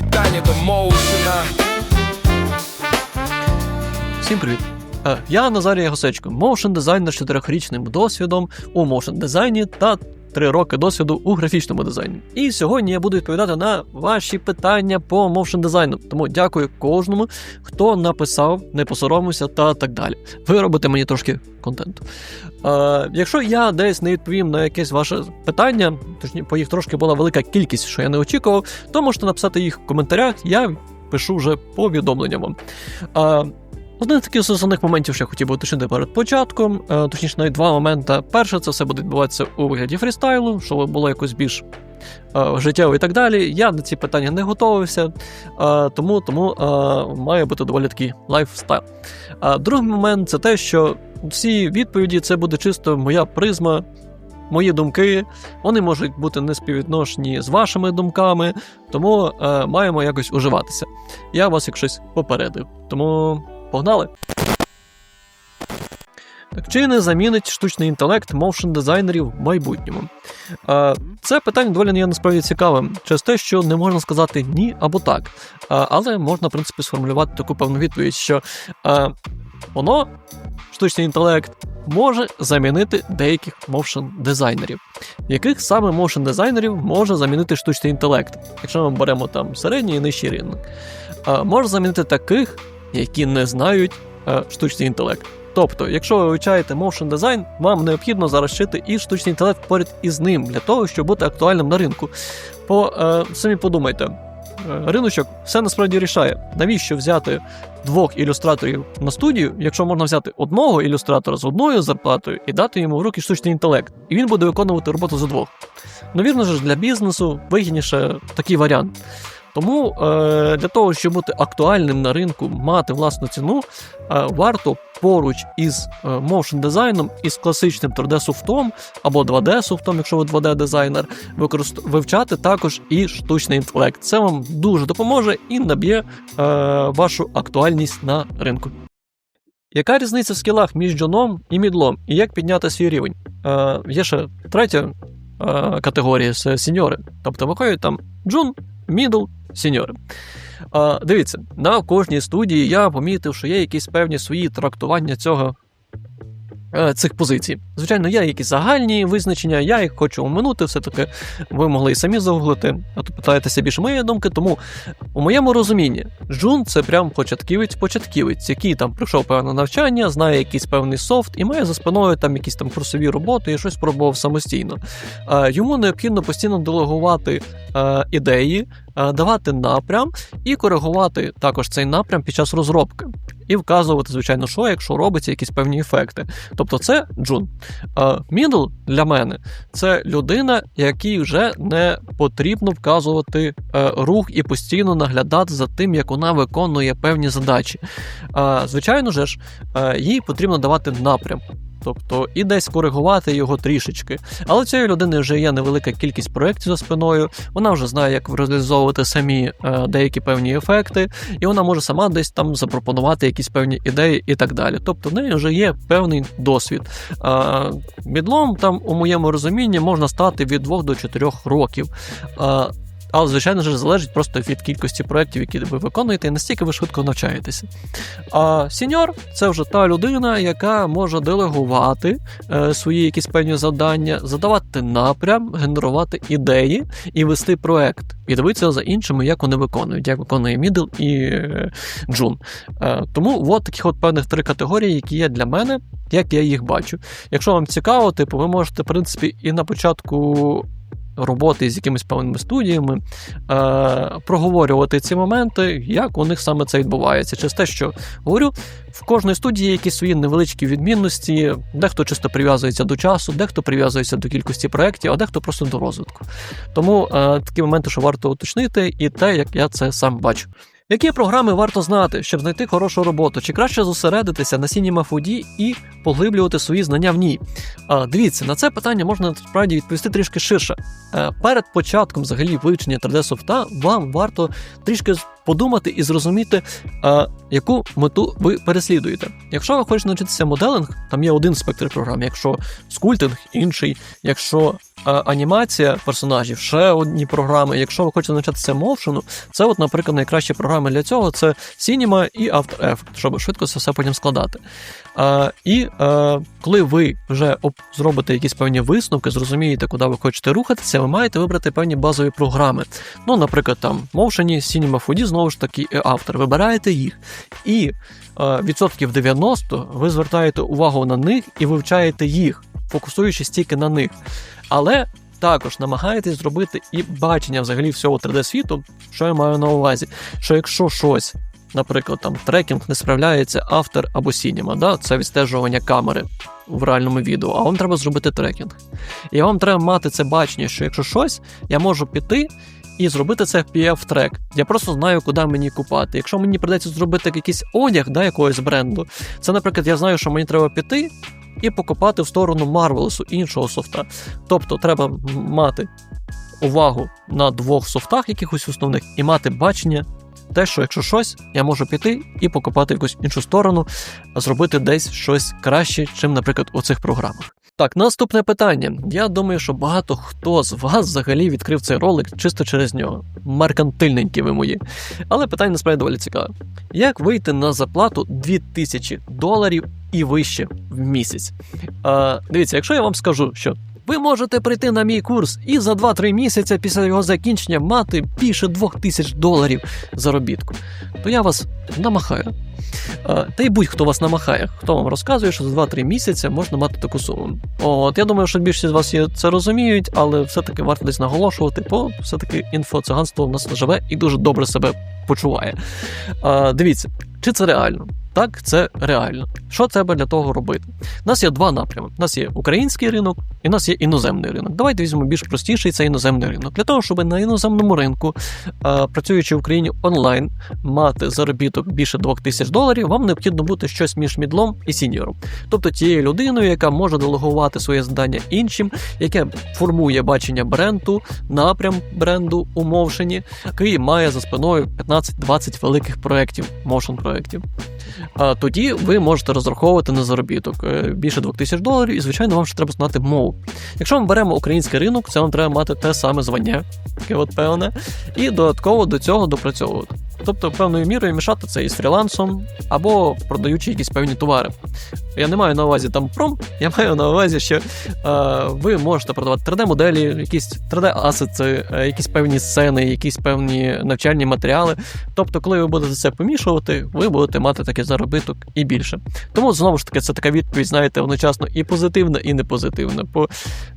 питання до моушена. Всім привіт! Е, Я Назарій Госечко, моушен дизайнер з 4-річним досвідом у моушен дизайні та 3 роки досвіду у графічному дизайні. І сьогодні я буду відповідати на ваші питання по моушен дизайну. Тому дякую кожному, хто написав, не посоромився та так далі. Ви робите мені трошки контенту. Е, якщо я десь не відповім на якесь ваше питання, точніше, по їх трошки була велика кількість, що я не очікував, то можете написати їх в коментарях. Я пишу вже повідомлення вам. Е, один з таких основних моментів, що я хотів би уточнити перед початком, е, точніше, навіть два моменти. Перше, це все буде відбуватися у вигляді фрістайлу, щоб було якось більш е, життєво і так далі. Я на ці питання не готувався, е, тому, тому має бути доволі такий лайфстайл. А другий момент це те, що всі відповіді це буде чисто моя призма. Мої думки, вони можуть бути неспіввідношені з вашими думками, тому е, маємо якось уживатися. Я вас як щось попередив. Тому Погнали! Так, чи не замінить штучний інтелект моушн дизайнерів в майбутньому? Е, це питання доволі є насправді цікавим, через те, що не можна сказати ні або так. Е, але можна, в принципі, сформулювати таку певну відповідь, що е, воно, штучний інтелект, може замінити деяких моушн дизайнерів. Яких саме моушн дизайнерів може замінити штучний інтелект? Якщо ми беремо там середній і нижчий ринок, може замінити таких які не знають е, штучний інтелект. Тобто, якщо ви вивчаєте motion дизайн, вам необхідно зарощити і штучний інтелект поряд із ним для того, щоб бути актуальним на ринку. По е, самі подумайте, е, риночок все насправді рішає. Навіщо взяти двох ілюстраторів на студію, якщо можна взяти одного ілюстратора з одною зарплатою і дати йому в руки штучний інтелект, і він буде виконувати роботу за двох. Ну, вірно ж, для бізнесу вигідніше такий варіант. Тому е, для того, щоб бути актуальним на ринку, мати власну ціну, е, варто поруч із е, motion дизайном, із класичним 3D-софтом або 2D-софтом, якщо ви 2D-дизайнер, використ... вивчати також і штучний інтелект. Це вам дуже допоможе і наб'є вашу актуальність на ринку. Яка різниця в скілах між джоном і мідлом, і як підняти свій рівень? Є ще третя категорія це сіньори. Тобто виходять там джун, мідл, сеньори. Дивіться, на кожній студії я помітив, що є якісь певні свої трактування цього. Е, Цих позицій. Звичайно, є якісь загальні визначення, я їх хочу оминути, все-таки ви могли і самі загуглити, а то питаєтеся більше моєї думки. Тому у моєму розумінні, Джун це прям початківець-початківець, який там пройшов певне навчання, знає якийсь певний софт і має за спиною там якісь там курсові роботи і щось спробував самостійно. Е, Йому необхідно постійно делегувати е, ідеї, давати напрям і коригувати також цей напрям під час розробки. І вказувати, звичайно, що, якщо робиться якісь певні ефекти. Тобто це джун. Мідл для мене це людина, якій вже не потрібно вказувати е, рух і постійно наглядати за тим, як вона виконує певні задачі. Звичайно ж, е, їй потрібно давати напрям. Тобто і десь коригувати його трішечки. Але цієї людини вже є невелика кількість проєктів за спиною, вона вже знає, як реалізовувати самі е, деякі певні ефекти, і вона може сама десь там запропонувати якісь певні ідеї і так далі. Тобто в неї вже є певний досвід. Е, мідлом там, у моєму розумінні, можна стати від 2 до 4 років. Але, звичайно ж, залежить просто від кількості проєктів, які ви виконуєте, і настільки ви швидко навчаєтеся. А сіньор це вже та людина, яка може делегувати е, свої якісь певні завдання, задавати напрям, генерувати ідеї і вести проект, і дивитися за іншими, як вони виконують, як виконує Мідл і е, Джун. Е, тому от таких от певних три категорії, які є для мене, як я їх бачу. Якщо вам цікаво, типу, ви можете, в принципі, і на початку роботи з якимись певними студіями, е, проговорювати ці моменти, як у них саме це відбувається. Через те, що говорю, в кожної студії є якісь свої невеличкі відмінності, дехто чисто прив'язується до часу, дехто прив'язується до кількості проєктів, а дехто просто до розвитку. Тому е, такі моменти, що варто уточнити, і те, як я це сам бачу. Які програми варто знати, щоб знайти хорошу роботу, чи краще зосередитися на Cinema 4D і поглиблювати свої знання в ній? А, Дивіться, на це питання можна насправді відповісти трішки ширше. А, перед початком взагалі вивчення 3D-софта вам варто трішки подумати і зрозуміти, а, яку мету ви переслідуєте. Якщо ви хочете навчитися моделинг, там є один спектр програм, якщо скульптинг інший, якщо анімація персонажів, ще одні програми. Якщо ви хочете навчатися моушену, це, от, наприклад, найкращі програми для цього це Cinema і After Effects, щоб швидко це все потім складати. А, і а, коли ви вже зробите якісь певні висновки, зрозумієте, куди ви хочете рухатися, ви маєте вибрати певні базові програми. Ну, наприклад, там Motion, Cinema 4D, знову ж таки, і After. Вибираєте їх. І а, відсотків 90 ви звертаєте увагу на них і вивчаєте їх, фокусуючись тільки на них. Але також намагаєтесь зробити і бачення взагалі всього 3D-світу, що я маю на увазі. Що якщо щось, наприклад, там трекінг не справляється автор або Cinema, да? це відстежування камери в реальному відео, а вам треба зробити трекінг. І вам треба мати це бачення, що якщо щось, я можу піти. І зробити це PF-трек. Я просто знаю, куди мені купати. Якщо мені придеться зробити якийсь одяг да, якогось бренду, це, наприклад, я знаю, що мені треба піти і покопати в сторону Marvelous, іншого софта. Тобто треба мати увагу на двох софтах, якихось основних, і мати бачення, те, що якщо щось, я можу піти і покопати якусь іншу сторону, а зробити десь щось краще, чим, наприклад, у цих програмах. Так, наступне питання. Я думаю, що багато хто з вас взагалі відкрив цей ролик чисто через нього. Меркантильненькі ви мої. Але питання насправді доволі цікаве. Як вийти на зарплату 2000 доларів і вище в місяць? А, дивіться, якщо я вам скажу, що ви можете прийти на мій курс і за 2-3 місяці після його закінчення мати більше 2000 доларів заробітку, то я вас намахаю. Та й будь-хто вас намахає, хто вам розказує, що за 2-3 місяці можна мати таку суму. От я думаю, що більшість з вас це розуміють, але все-таки варто десь наголошувати, бо все-таки інфоциганство у нас живе і дуже добре себе почуває. А, Дивіться, чи це реально? Так, це реально. Що треба для того робити? У нас є два напрями: у нас є український ринок і у нас є іноземний ринок. Давайте візьмемо більш простіший це іноземний ринок. Для того, щоб на іноземному ринку, працюючи в Україні онлайн, мати заробіток більше 2000 доларів, вам необхідно бути щось між мідлом і сіньором. Тобто тією людиною, яка може делегувати своє завдання іншим, яке формує бачення бренду, напрям бренду у мовшені, який має за спиною 15-20 великих проєктів, моушен проєктів. Тоді ви можете розраховувати на заробіток е, більше 2000 доларів, і звичайно, вам ще треба знати мову. Якщо ми беремо український ринок, це вам треба мати те саме звання, таке от певне, і додатково до цього допрацьовувати. Тобто, певною мірою мішати це із фрілансом або продаючи якісь певні товари. Я не маю на увазі там пром, я маю на увазі, що е, ви можете продавати 3D-моделі, якісь 3D-асети, е, якісь певні сцени, якісь певні навчальні матеріали. Тобто, коли ви будете це помішувати, ви будете мати такий заробиток і більше. Тому знову ж таки, це така відповідь, знаєте, одночасно і позитивна, і не позитивна. Бо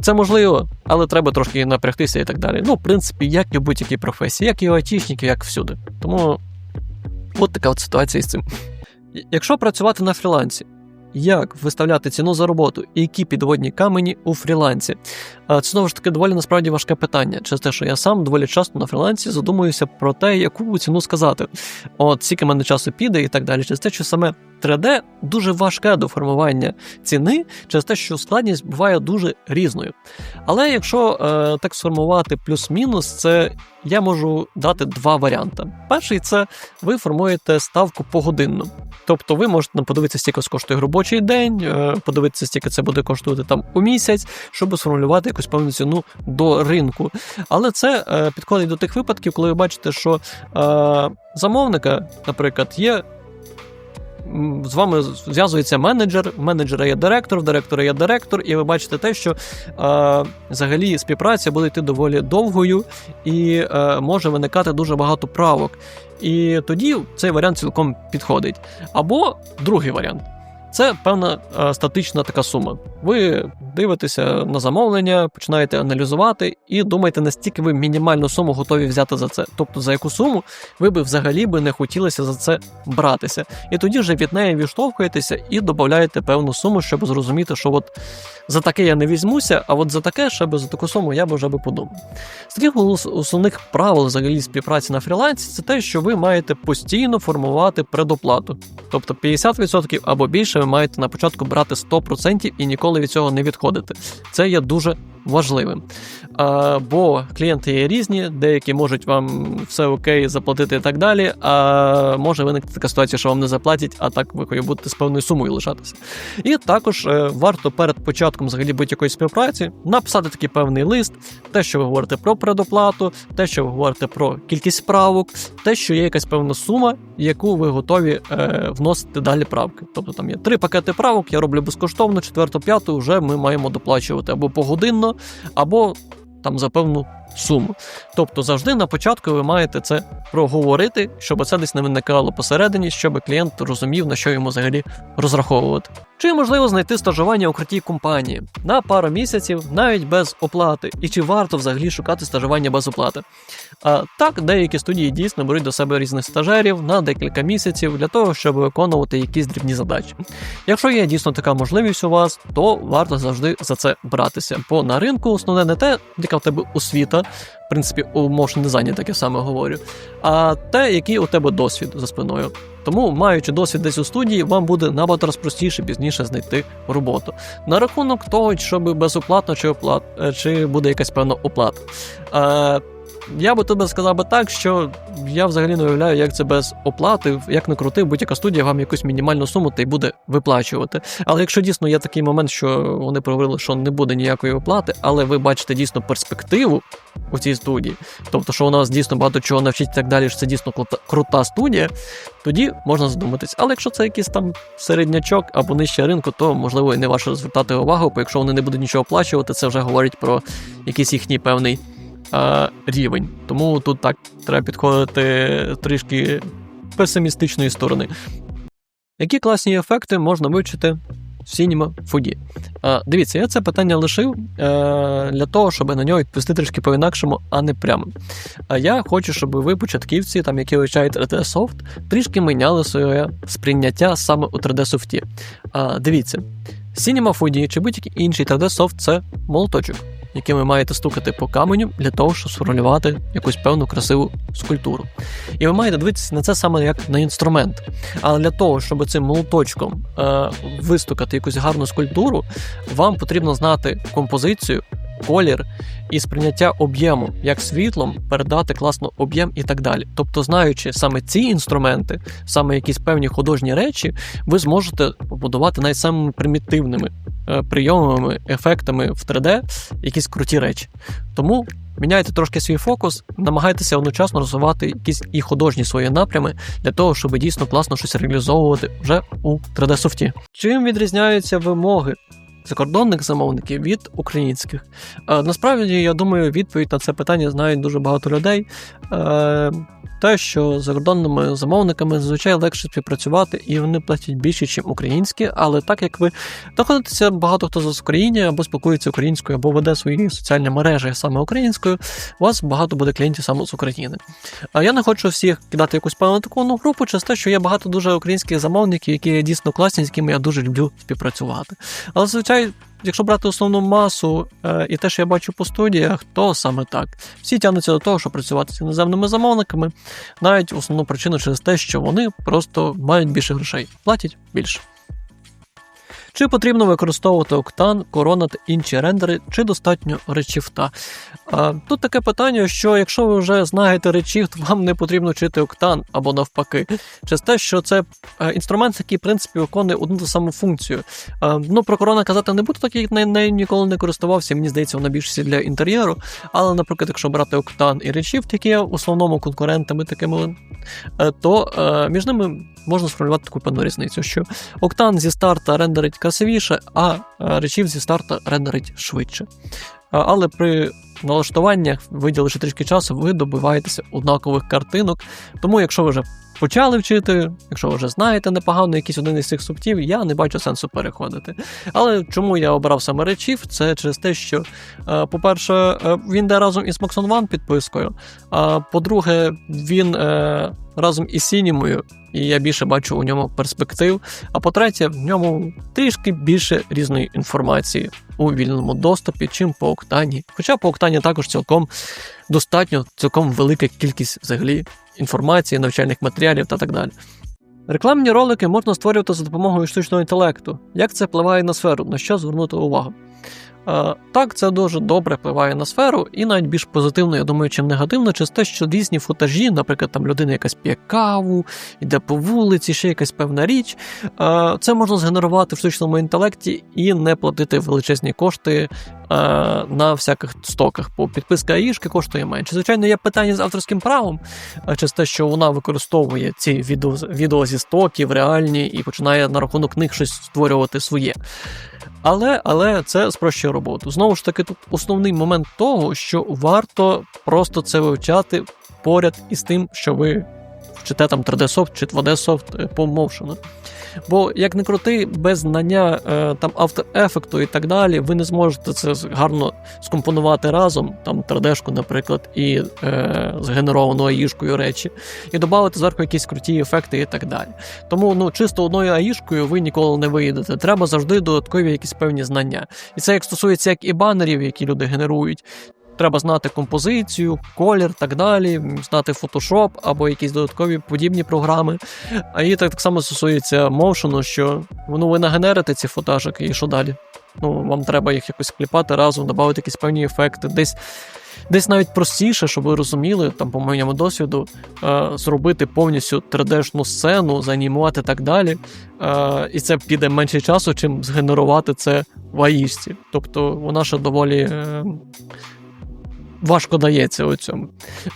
це можливо, але треба трошки напрягтися і так далі. Ну, в принципі, як і в будь-якій професії, як і у айтішників, як всюди. Тому от така от ситуація з цим. Якщо працювати на фрілансі, як виставляти ціну за роботу і які підводні камені у фрілансі? Це знову ж таки доволі насправді важке питання. Через те, що я сам доволі часто на фрілансі задумуюся про те, яку ціну сказати. От скільки мене часу піде і так далі. Через те, що саме 3D дуже важке до формування ціни, через те, що складність буває дуже різною. Але якщо е, так сформувати плюс-мінус, це я можу дати два варіанти. Перший це ви формуєте ставку погодинну. Тобто ви можете подивитися, скільки коштує робочий день, е, подивитися, скільки це буде коштувати там у місяць, щоб сформулювати якусь певну ціну до ринку. Але це е, підходить до тих випадків, коли ви бачите, що е, замовника, наприклад, є. З вами зв'язується менеджер, в менеджера є директор, в директора є директор, і ви бачите те, що е, взагалі співпраця буде йти доволі довгою і е, може виникати дуже багато правок. І тоді цей варіант цілком підходить. Або другий варіант. Це певна е, статична така сума. Ви дивитеся на замовлення, починаєте аналізувати і думаєте, настільки ви мінімальну суму готові взяти за це. Тобто за яку суму ви би взагалі би не хотілося за це братися. І тоді вже від неї відштовхуєтеся і додаєте певну суму, щоб зрозуміти, що от за таке я не візьмуся, а от за таке, ще би за таку суму я б вже би подумав. З таких основних правил взагалі співпраці на фрілансі це те, що ви маєте постійно формувати предоплату. Тобто 50% або більше ви маєте на початку брати 100% і ніколи від цього не відходити. Це є дуже важливим. А, бо клієнти є різні, деякі можуть вам все окей заплатити і так далі. А може виникнути така ситуація, що вам не заплатять, а так ви будете з певною сумою лишатися. І також е, варто перед початком взагалі будь-якої співпраці написати такий певний лист, те, що ви говорите про предоплату, те, що ви говорите про кількість справок, те, що є якась певна сума, яку ви готові е, вносити далі правки. Тобто там є три пакети правок, я роблю безкоштовно, четверту, п'яту вже ми маємо доплачувати або погодинно, або там за певну суму. Тобто завжди на початку ви маєте це проговорити, щоб це десь не виникало посередині, щоб клієнт розумів, на що йому взагалі розраховувати. Чи можливо знайти стажування у крутій компанії на пару місяців, навіть без оплати, і чи варто взагалі шукати стажування без оплати? А так, деякі студії дійсно беруть до себе різних стажерів на декілька місяців для того, щоб виконувати якісь дрібні задачі. Якщо є дійсно така можливість у вас, то варто завжди за це братися. Бо на ринку основне не те, яка в тебе освіта, в принципі, у motion дизайні таке саме говорю, а те, який у тебе досвід за спиною. Тому, маючи досвід десь у студії, вам буде набагато розпростіше пізніше знайти роботу. На рахунок того, щоб безоплатно чи оплат, е, чи буде якась певна оплата. Я би тобі сказав би так, що я взагалі не уявляю, як це без оплати, як не крути, будь-яка студія вам якусь мінімальну суму та й буде виплачувати. Але якщо дійсно є такий момент, що вони проговорили, що не буде ніякої оплати, але ви бачите дійсно перспективу у цій студії, тобто, що вона вас дійсно багато чого навчить і так далі, що це дійсно крута студія, тоді можна задуматись. Але якщо це якийсь там середнячок або нижче ринку, то можливо і не варто звертати увагу, бо якщо вони не будуть нічого оплачувати, це вже говорить про якийсь їхній певний е, рівень. Тому тут так треба підходити трішки песимістичної сторони. Які класні ефекти можна вивчити в Foodie? Е, дивіться, я це питання лишив е, для того, щоб на нього відповісти трішки по-інакшому, а не прямо. А я хочу, щоб ви, початківці, там, які вивчають 3D-софт, трішки міняли своє сприйняття саме у 3D-софті. Е, дивіться, Cinema Foodie чи будь-який інший 3D-софт це молоточок яким ви маєте стукати по каменю для того, щоб сформулювати якусь певну красиву скульптуру. І ви маєте дивитися на це саме як на інструмент. Але для того, щоб цим молоточком е, вистукати якусь гарну скульптуру, вам потрібно знати композицію. Колір і сприйняття об'єму, як світлом передати класно об'єм і так далі. Тобто, знаючи саме ці інструменти, саме якісь певні художні речі, ви зможете побудувати навіть самими примітивними Е, прийомами, ефектами в 3D якісь круті речі. Тому міняйте трошки свій фокус, намагайтеся одночасно розвивати якісь і художні свої напрями для того, щоб дійсно класно щось реалізовувати вже у 3D-софті. Чим відрізняються вимоги? Закордонних замовників від українських. Е, насправді, я думаю, відповідь на це питання знають дуже багато людей. Е, те, що з закордонними замовниками зазвичай легше співпрацювати, і вони платять більше, ніж українські. Але так як ви знаходитеся, багато хто з України або спілкується українською, або веде свої соціальні мережі саме українською, у вас багато буде клієнтів саме з України. А я не хочу всіх кидати якусь певну таку групу, через те, що є багато дуже українських замовників, які дійсно класні, з якими я дуже люблю співпрацювати. Але зазвичай Якщо брати основну масу е, і те, що я бачу по студіях, то саме так. Всі тягнуться до того, щоб працювати з іноземними замовниками, навіть основну причину через те, що вони просто мають більше грошей, платять більше. Чи потрібно використовувати Octane, Corona та інші рендери, чи достатньо Redshift? Тут таке питання, що якщо ви вже знаєте Redshift, вам не потрібно вчити Octane або навпаки, через те, що це е, інструмент, який в принципі виконує одну ту саму функцію. Ну про Corona казати не буду, так як нею ніколи не користувався. Мені здається, вона більшість для інтер'єру. Але, наприклад, якщо брати Octane і Redshift, які є в основному конкурентами такими, е, то е, між ними можна сформулювати таку певну різницю, що Octane зі старта рендерить красивіше, а речів зі старта рендерить швидше. Але при налаштуваннях, виділивши трішки часу, ви добиваєтеся однакових картинок. Тому, якщо ви вже почали вчити, якщо вже знаєте непогано якийсь один із цих суптів, я не бачу сенсу переходити. Але чому я обрав саме речів? Це через те, що, е, по-перше, е, він йде разом із Maxon One підпискою. А по-друге, він е, разом із Сінімою, і я більше бачу у ньому перспектив. А по-третє, в ньому трішки більше різної інформації у вільному доступі, чим по Октані. Хоча по Октані також цілком достатньо, цілком велика кількість взагалі інформації, навчальних матеріалів та так далі. Рекламні ролики можна створювати за допомогою штучного інтелекту. Як це впливає на сферу, на що звернути увагу? Е, Так, це дуже добре впливає на сферу, і навіть більш позитивно, я думаю, чим негативно, через те, що різні футажі, наприклад, там людина якась п'є каву, йде по вулиці, ще якась певна річ. е, Це можна згенерувати в штучному інтелекті і не платити величезні кошти е, на всяких стоках. Бо підписка АІшки коштує менше. Звичайно, є питання з авторським правом, через те, що вона використовує ці відео, відео зі стоків реальні і починає на рахунок них щось створювати своє. Але, але це спрощує роботу. Знову ж таки, тут основний момент того, що варто просто це вивчати поряд із тим, що ви вчите там 3D-софт чи 2D-софт по моушену. Бо, як не крути, без знання е, там After Effects і так далі, ви не зможете це гарно скомпонувати разом, там 3D-шку, наприклад, і е, згенеровану аїшкою речі, і додати зверху якісь круті ефекти і так далі. Тому ну, чисто одною аїшкою ви ніколи не виїдете. Треба завжди додаткові якісь певні знання. І це як стосується як і банерів, які люди генерують. Треба знати композицію, колір, так далі, знати Photoshop або якісь додаткові подібні програми. А і так, так само стосується моушену, що ну, ви нагенерите ці фотажики, і що далі? Ну, вам треба їх якось кліпати разом, додати якісь певні ефекти. Десь десь навіть простіше, щоб ви розуміли, там, по моєму досвіду, е, зробити повністю 3D-шну сцену, заанімувати так далі. Е, і це піде менше часу, чим згенерувати це в аїшці. Тобто вона ще доволі. Е, важко дається у цьому.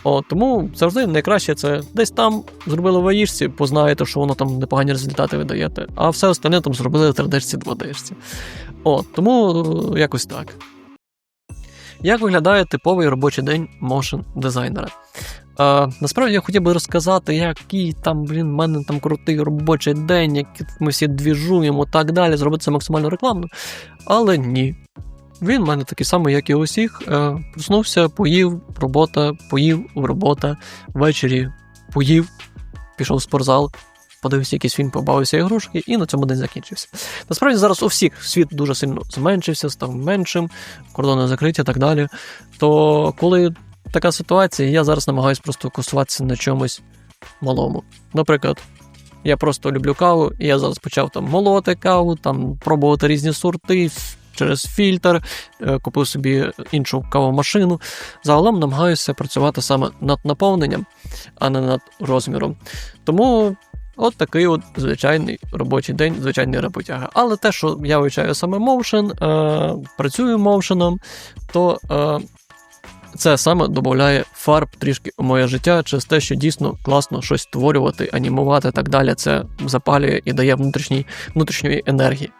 О, тому завжди найкраще це десь там зробили в аїшці, познаєте, що воно там непогані результати видаєте, а все остальне там зробили в 3D-шці, 2D-шці. О, тому е, якось так. Як виглядає типовий робочий день моушен дизайнера? Е, насправді я хотів би розказати, який там, блін, в мене там крутий робочий день, як ми всі двіжуємо, і так далі, зробити це максимально рекламно. Але ні. Він в мене такий самий, як і усіх. Е, проснувся, поїв, робота, поїв, робота, ввечері поїв, пішов в спортзал, подивився якийсь фільм, побавився ігрушки, і на цьому день закінчився. Насправді зараз у всіх світ дуже сильно зменшився, став меншим, кордони закриті і так далі. То коли така ситуація, я зараз намагаюся просто користуватися на чомусь малому. Наприклад. Я просто люблю каву, і я зараз почав там молоти каву, там пробувати різні сорти, через фільтр, е, купив собі іншу кавомашину. Загалом намагаюся працювати саме над наповненням, а не над розміром. Тому. От такий от звичайний робочий день, звичайний роботяга. Але те, що я вивчаю саме Motion, е, працюю моушеном, то е, це саме додає фарб трішки у моє життя через те, що дійсно класно щось створювати, анімувати і так далі. Це запалює і дає внутрішній, внутрішньої енергії.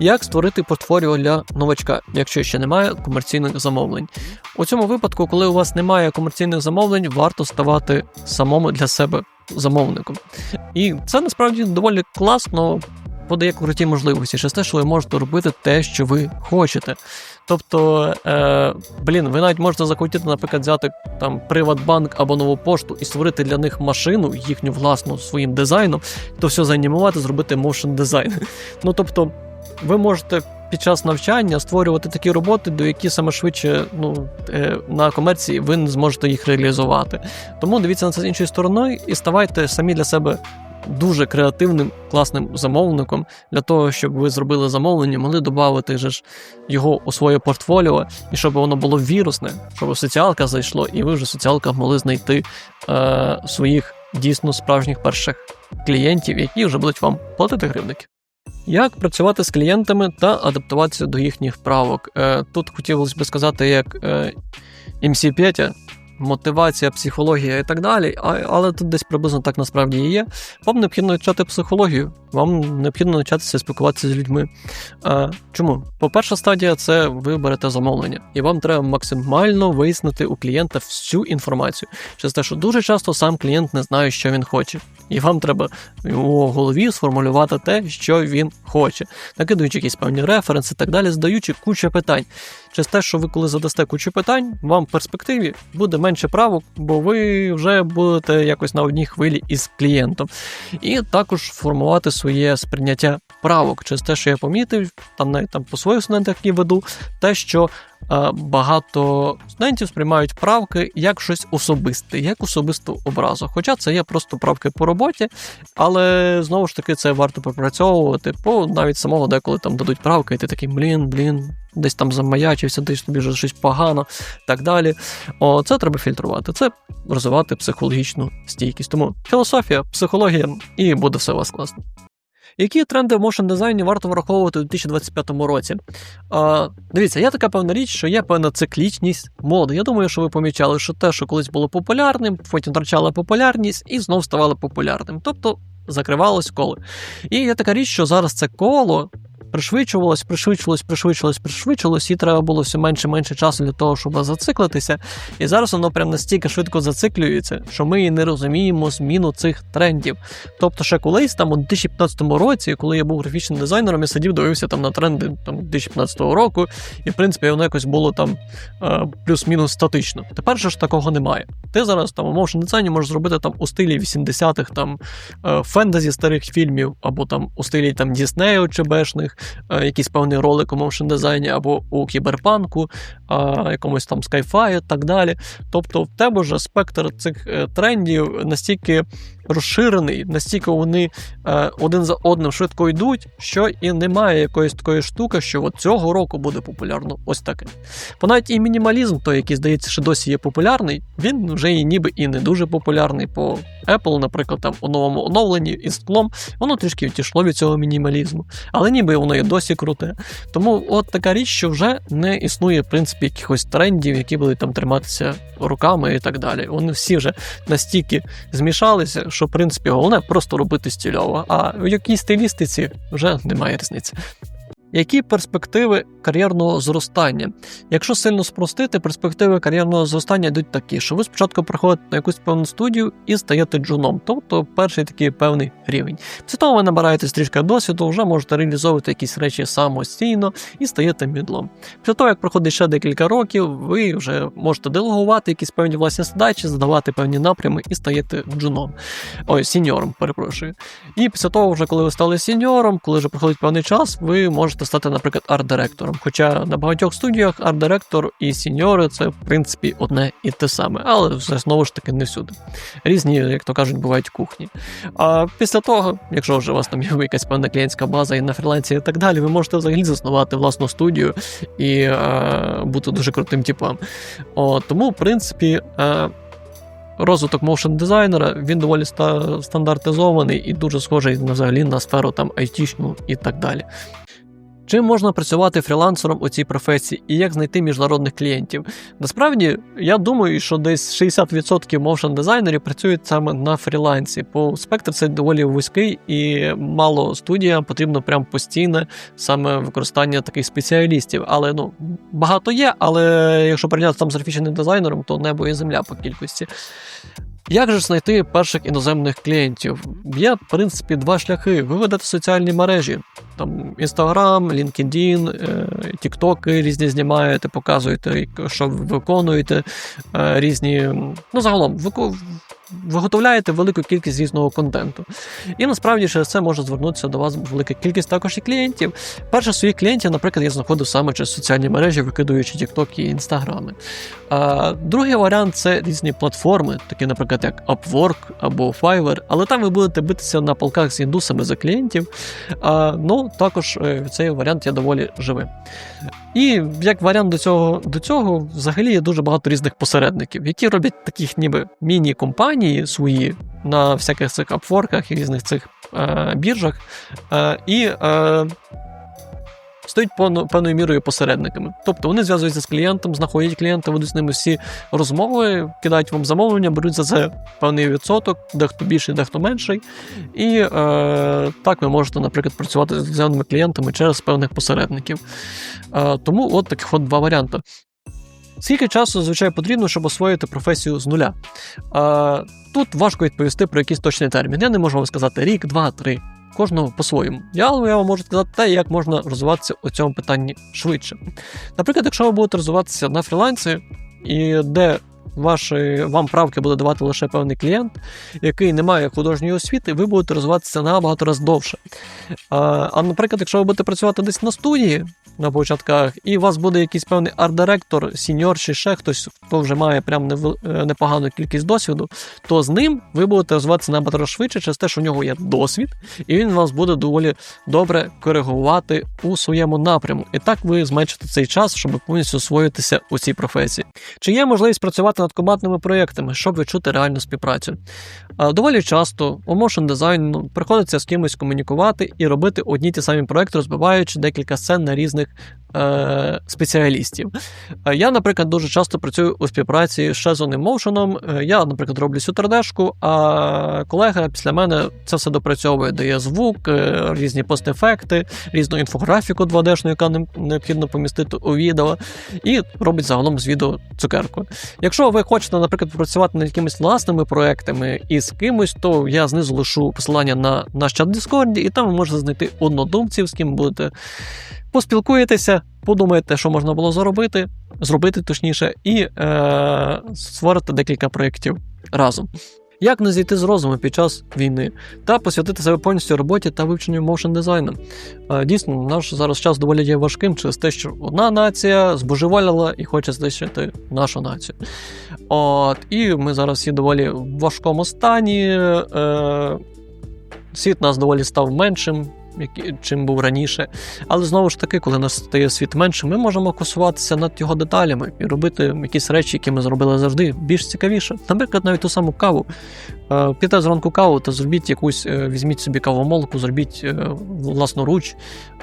Як створити портфоліо для новачка, якщо ще немає комерційних замовлень? У цьому випадку, коли у вас немає комерційних замовлень, варто ставати самому для себе замовником. І це насправді доволі класно. Подає круті можливості через те, що ви можете робити те, що ви хочете. Тобто, е, блін, ви навіть можете захотіти, наприклад, взяти там Приватбанк або нову пошту і створити для них машину, їхню власну своїм дизайном, то все заанімувати, зробити моушен дизайн. Ну тобто, ви можете під час навчання створювати такі роботи, до які саме швидше ну, е, на комерції ви не зможете їх реалізувати. Тому дивіться на це з іншої сторони і ставайте самі для себе. Дуже креативним, класним замовником для того, щоб ви зробили замовлення, могли додати ж його у своє портфоліо, і щоб воно було вірусне, щоб соціалка зайшло, і ви вже в соціалках могли знайти е, своїх дійсно справжніх перших клієнтів, які вже будуть вам платити гривники. Як працювати з клієнтами та адаптуватися до їхніх правок? Е, Тут хотілося б сказати, як е, MC Петя, мотивація, психологія і так далі, але тут десь приблизно так насправді і є. Вам необхідно вивчати психологію, вам необхідно навчатися спілкуватися з людьми. Чому? По-перша стадія це ви берете замовлення, і вам треба максимально вияснити у клієнта всю інформацію. Через те, що дуже часто сам клієнт не знає, що він хоче. І вам треба у голові сформулювати те, що він хоче, накидуючи якісь певні референси і так далі, задаючи кучу питань. Через те, що ви коли задасте кучу питань, вам в перспективі буде менше правок, бо ви вже будете якось на одній хвилі із клієнтом. І також формувати своє сприйняття правок через те, що я помітив, там навіть там по своїх студентах які веду, те, що багато студентів сприймають правки як щось особисте, як особисту образу. Хоча це є просто правки по роботі, але знову ж таки це варто пропрацьовувати, бо навіть самого деколи там дадуть правки, і ти такий блін, блін. Десь там замаячився, десь тобі вже щось погано, так далі. О, це треба фільтрувати. Це розвивати психологічну стійкість. Тому філософія, психологія, і буде все у вас класно. Які тренди в мошен дизайні варто враховувати у 2025 році? А, дивіться, є така певна річ, що є певна циклічність моди. Я думаю, що ви помічали, що те, що колись було популярним, потім втрачало популярність і знов ставало популярним. Тобто закривалось коло. І є така річ, що зараз це коло. Пришвидшувалось, пришвидшувалось, пришвидшувалось, пришвидшувалось, і треба було все менше менше часу для того, щоб зациклитися. І зараз воно прям настільки швидко зациклюється, що ми і не розуміємо зміну цих трендів. Тобто, ще колись там у 2015 році, коли я був графічним дизайнером, я сидів, дивився там на тренди там 2015 року, і в принципі воно якось було там е, плюс-мінус статично. Тепер ж такого немає. Ти зараз там у моушн дизайні можеш зробити там у стилі 80-х там е, фентезі старих фільмів, або там у стилі там Діснею ЧБшних, е, якийсь певний ролик у моушен дизайні, або у кіберпанку, е, якомусь там скайфаї і так далі. Тобто, в тебе вже спектр цих е, трендів настільки розширений, настільки вони е, один за одним швидко йдуть, що і немає якоїсь такої штуки, що от цього року буде популярно ось таке. Бо навіть і мінімалізм, той, який здається, що досі є популярний, він вже і ніби і не дуже популярний. По Apple, наприклад, там у новому оновленні із склом, воно трішки відійшло від цього мінімалізму, але ніби воно є досі круте. Тому от така річ, що вже не існує, в принципі, якихось трендів, які будуть там триматися руками і так далі. Вони всі вже настільки змішалися, що в принципі головне просто робити стільово. А в якій стилістиці вже немає різниці. Які перспективи кар'єрного зростання? Якщо сильно спростити, перспективи кар'єрного зростання йдуть такі, що ви спочатку приходите на якусь певну студію і стаєте джуном, тобто перший такий певний рівень. Після того ви набираєте трішки досвіду, вже можете реалізовувати якісь речі самостійно і стаєте мідлом. Після того, як проходить ще декілька років, ви вже можете делегувати якісь певні власні задачі, задавати певні напрями і стаєте джуном. Ой, сіньором, перепрошую. І після того, вже коли ви стали сіньором, коли вже проходить певний час, ви можете стати, наприклад, арт-директором. Хоча на багатьох студіях арт-директор і сіньори це в принципі одне і те саме, але все знову ж таки не всюди. Різні, як то кажуть, бувають кухні. А після того, якщо вже у вас там є якась певна клієнтська база і на фрілансі і так далі, ви можете взагалі заснувати власну студію і е, бути дуже крутим типом. О, тому, в принципі. Е, Розвиток моушн дизайнера він доволі ста- стандартизований і дуже схожий взагалі на сферу там айтішну і так далі. Чим можна працювати фрілансером у цій професії і як знайти міжнародних клієнтів? Насправді, я думаю, що десь 60% моушн дизайнерів працюють саме на фрілансі, бо спектр це доволі вузький і мало студіям потрібно прям постійне саме використання таких спеціалістів. Але ну багато є, але якщо порівняти там з графічним дизайнером, то небо і земля по кількості. Як же знайти перших іноземних клієнтів? Є, в принципі, два шляхи: ви ведете соціальні мережі, там Instagram, LinkedIn, е, TikTok різні знімаєте, показуєте, що ви виконуєте, е, різні. Ну, загалом, виготовляєте велику кількість різного контенту. І насправді через це може звернутися до вас велика кількість також і клієнтів. Перше своїх клієнтів, наприклад, я знаходив саме через соціальні мережі, викидуючи TikTok і інстаграми. Другий варіант це різні платформи, такі, наприклад, як Upwork або Fiverr, але там ви будете битися на полках з індусами за клієнтів. А, ну, також е, цей варіант є доволі живим. І як варіант до цього, до цього взагалі є дуже багато різних посередників, які роблять таких ніби міні-компанії свої на всяких цих апфорках і різних цих е, біржах. Е, і е, Стоять певною мірою посередниками. Тобто вони зв'язуються з клієнтом, знаходять клієнта, ведуть з ними всі розмови, кидають вам замовлення, беруть за це певний відсоток, дехто більший, дехто менший. І е, так ви можете, наприклад, працювати з іноземними клієнтами через певних посередників. Е, тому от таких от два варіанти. Скільки часу, звичайно, потрібно, щоб освоїти професію з нуля? Е, тут важко відповісти про якийсь точний термін. Я не можу вам сказати рік, два, три. Кожного по-своєму. Я, я вам можу сказати те, як можна розвиватися у цьому питанні швидше. Наприклад, якщо ви будете розвиватися на фрілансі, і де ваші, вам правки буде давати лише певний клієнт, який не має художньої освіти, ви будете розвиватися набагато раз довше. А, а наприклад, якщо ви будете працювати десь на студії, на початках, і у вас буде якийсь певний арт-директор, сіньор чи ще хтось, хто вже має прям е, непогану кількість досвіду, то з ним ви будете розвиватися набагато швидше через те, що в нього є досвід, і він вас буде доволі добре коригувати у своєму напряму. І так ви зменшите цей час, щоб повністю освоїтися у цій професії. Чи є можливість працювати над командними проєктами, щоб відчути реальну співпрацю? Доволі часто у моушн дизайну приходиться з кимось комунікувати і робити одні ті самі проекти, розбиваючи декілька сцен на різних е, спеціалістів. Е, Я, наприклад, дуже часто працюю у співпраці з Шезоним Моушеном. Я, наприклад, роблю цю 3D-шку, а колега після мене це все допрацьовує, дає звук, е, різні постефекти, різну інфографіку 2D-шну, яка необхідно помістити у відео, і робить загалом з відео цукерку. Якщо ви хочете, наприклад, працювати над якимись власними проектами і з кимось, то я знизу лишу посилання на наш чат Дискорді, і там ви можете знайти однодумців, з ким будете поспілкуєтеся, подумаєте, що можна було заробити, зробити точніше, і е, створити декілька проєктів разом. Як не зійти з розуму під час війни та посвятити себе повністю роботі та вивченню моушн дизайну? Е, Дійсно, наш зараз час доволі є важким через те, що одна нація збожеволіла і хоче знищити нашу націю. От, і ми зараз всі доволі в важкому стані. Е, світ нас доволі став меншим, чим був раніше. Але знову ж таки, коли нас стає світ меншим, ми можемо фокусуватися над його деталями і робити якісь речі, які ми зробили завжди, більш цікавіше. Наприклад, навіть ту саму каву. Е, П'єте зранку каву та зробіть якусь, е, візьміть собі кавомолку, зробіть е, власноруч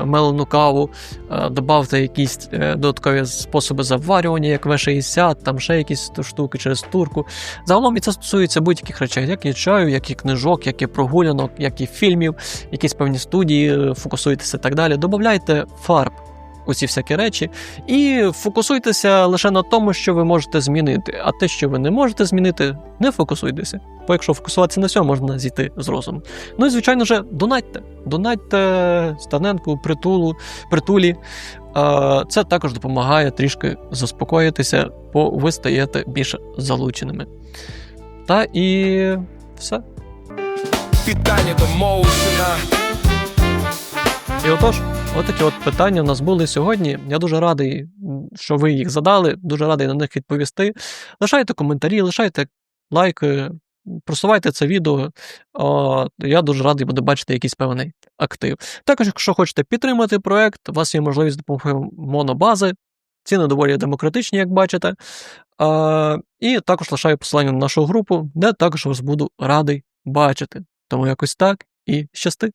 мелену каву, е, добавте якісь додаткові способи заварювання, як В60, там ще якісь штуки через турку. Загалом і це стосується будь-яких речей, як і чаю, як і книжок, як і прогулянок, як і фільмів, якісь певні студії, е, фокусуйтеся і так далі. Добавляйте фарб. у ці всякі речі, і фокусуйтеся лише на тому, що ви можете змінити. А те, що ви не можете змінити, не фокусуйтеся. Бо якщо фокусуватися на цьому, можна зійти з розуму. Ну і звичайно ж, донатьте. Донатьте станенку, притулу, притулі. Це також допомагає трішки заспокоїтися, бо ви стаєте більш залученими. Та і все. Питання до моушена. І отож, отакі от питання у нас були сьогодні. Я дуже радий, що ви їх задали, дуже радий на них відповісти. Лишайте коментарі, лишайте лайки, просувайте це відео. Я дуже радий буду бачити якийсь певний актив. Також, якщо хочете підтримати проект, у вас є можливість допомогти монобази. Ціни доволі демократичні, як бачите. А, і також лишаю посилання на нашу групу, де також вас буду радий бачити. Тому якось так і щасти.